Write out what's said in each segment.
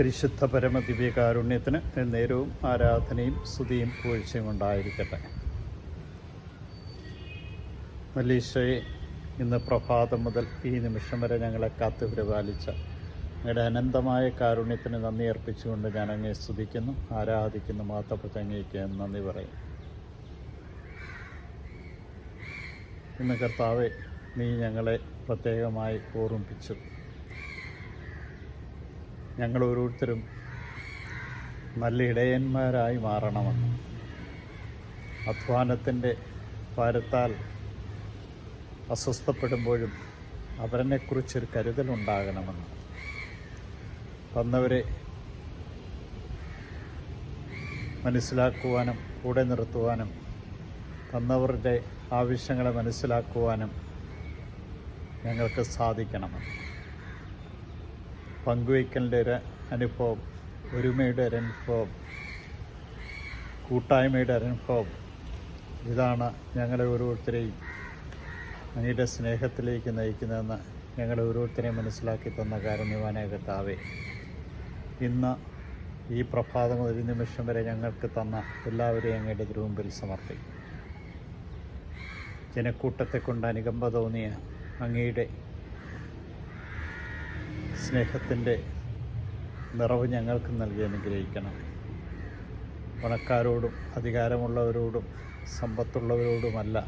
പരിശുദ്ധ പരമദിവ്യകാരുണ്യത്തിന് നേരവും ആരാധനയും സ്തുതിയും പൂഴ്ചയും ഉണ്ടായിരിക്കട്ടെ. മലീഷയെ ഇന്ന് പ്രഭാതം മുതൽ ഈ നിമിഷം വരെ ഞങ്ങളെ കാത്തു പരിപാലിച്ച ഞങ്ങളുടെ അനന്തമായ കാരുണ്യത്തിന് നന്ദി അർപ്പിച്ചുകൊണ്ട് ഞാൻ അങ്ങേ സ്തുതിക്കുന്നു ആരാധിക്കുന്നു മാത്തപ്പച്ചങ്ങയ്ക്ക് നന്ദി പറയും. ഇന്ന് കർത്താവെ നീ ഞങ്ങളെ പ്രത്യേകമായി ഓർമ്മിപ്പിച്ചു. ഞങ്ങൾ ഓരോരുത്തരും നല്ല ഇടയന്മാരായി മാറണമെന്ന്. അധ്വാനത്തിന്റെ ഭാരത്താൽ അസ്വസ്ഥപ്പെടുമ്പോഴും അവരനെക്കുറിച്ചൊരു കരുതലുണ്ടാകണമെന്ന്. തന്നവരെ മനസ്സിലാക്കുവാനും കൂടെ നിർത്തുവാനും തന്നവരുടെ ആവശ്യങ്ങളെ മനസ്സിലാക്കുവാനും ഞങ്ങൾക്ക് സാധിക്കണമെന്ന്. പങ്കുവയ്ക്കലിന്റെ ഒരു അനുഭവം ഒരുമയുടെ ഒരു അനുഭവം കൂട്ടായ്മയുടെ ഒരു അനുഭവം. ഇതാണ് ഞങ്ങളെ ഓരോരുത്തരെയും അങ്ങയുടെ സ്നേഹത്തിലേക്ക് നയിക്കുന്നതെന്ന് ഞങ്ങളെ ഓരോരുത്തരെയും മനസ്സിലാക്കി തന്ന കാരുണ്യവാനായ കർത്താവേ. ഇന്ന് ഈ പ്രഭാതം മുതൽ നിമിഷം വരെ ഞങ്ങൾക്ക് തന്ന എല്ലാവരെയും അങ്ങയുടെ തിരുമുമ്പിൽ സമർപ്പിക്കും. ജനക്കൂട്ടത്തെ കൊണ്ട് അനുകമ്പ തോന്നിയ അങ്ങയുടെ സ്നേഹത്തിന്റെ നിറവ് ഞങ്ങൾക്ക് നൽകി അനുഗ്രഹിക്കണം. പണക്കാരോടും അധികാരമുള്ളവരോടും സമ്പത്തുള്ളവരോടുമല്ല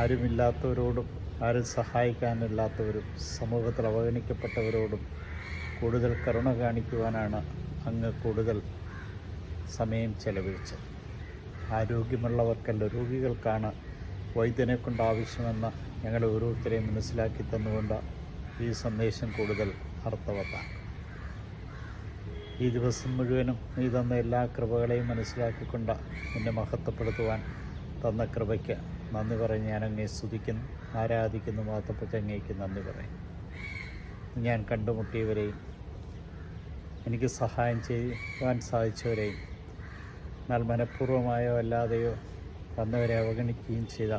ആരുമില്ലാത്തവരോടും ആരും സഹായിക്കാനില്ലാത്തവരും സമൂഹത്തിൽ അവഗണിക്കപ്പെട്ടവരോടും കൂടുതൽ കരുണ കാണിക്കുവാനാണ് അങ്ങ് കൂടുതൽ സമയം ചെലവഴിച്ചത്. ആരോഗ്യമുള്ളവർക്കല്ല രോഗികൾക്കാണ് വൈദ്യനെ കൊണ്ട് ആവശ്യമെന്ന് ഞങ്ങളെ ഓരോരുത്തരെയും മനസ്സിലാക്കി തന്നുകൊണ്ട് ഈ സന്ദേശം കൂടുതൽ അർത്ഥവത്താണ് ഈ ദിവസം മുഴുവനും നീ തന്ന എല്ലാ കൃപകളെയും മനസ്സിലാക്കിക്കൊണ്ട് നിന്നെ മഹത്വപ്പെടുത്തുവാൻ തന്ന കൃപയ്ക്ക് നന്ദി പറഞ്ഞ് ഞാൻ അങ്ങേ സ്തുതിക്കുന്നു ആരാധിക്കുന്നു മാത്തപ്പറ്റ അങ്ങേക്ക് നന്ദി പറയും. ഞാൻ കണ്ടുമുട്ടിയവരെയും എനിക്ക് സഹായം ചെയ്യുവാൻ സാധിച്ചവരെയും എന്നാൽ മനഃപൂർവമായോ അല്ലാതെയോ വന്നവരെ അവഗണിക്കുകയും ചെയ്ത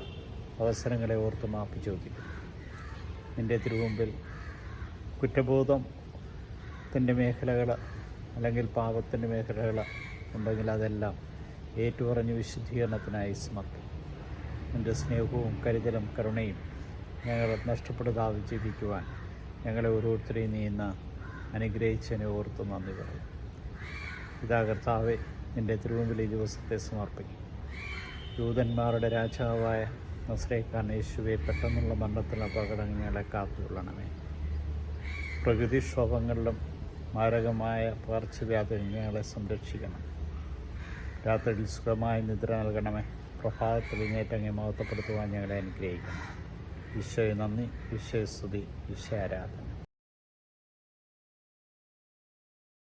അവസരങ്ങളെ ഓർത്ത് മാപ്പ് ചോദിക്കും നിന്റെ തിരുമുമ്പിൽ കുറ്റബോധത്തിന്റെ മേഖലകൾ അല്ലെങ്കിൽ പാപത്തിന്റെ മേഖലകൾ ഉണ്ടെങ്കിൽ അതെല്ലാം ഏറ്റുപറഞ്ഞ് വിശുദ്ധീകരണത്തിനായി സമർപ്പിക്കും. എന്റെ സ്നേഹവും കരുതലും കരുണയും ഞങ്ങൾ നഷ്ടപ്പെടുത്താതെ ജീവിക്കുവാൻ ഞങ്ങളെ ഓരോരുത്തരെയും നീ അനുഗ്രഹിച്ചതിനെ ഓർത്ത് നന്ദി പറയും ഇതാ കർത്താവെ നിന്റെ തിരുമുമ്പിൽ ഈ ദിവസത്തെ സമർപ്പിക്കും. ദൂതന്മാരുടെ രാജാവായ നസ്രേക്കാരൻ യേശുവെ പെട്ടെന്നുള്ള മരണത്തിൽ അപകടങ്ങളെ കാത്തുകൊള്ളണമേ. പ്രകൃതിക്ഷോഭങ്ങളിലും മാരകമായ പകർച്ചവ്യാധികൾ ഞങ്ങളെ സംരക്ഷിക്കണം. രാത്രിയിൽ സുഖമായ നിദ്ര നൽകണമേ. പ്രഭാതത്തിൽ ഇങ്ങേറ്റങ്ങി മഹത്വപ്പെടുത്തുവാൻ ഞങ്ങളെ അനുഗ്രഹിക്കണം. ഈശോയെ നന്ദി ഈശോയെ സ്തുതി ഈശോ ആരാധന.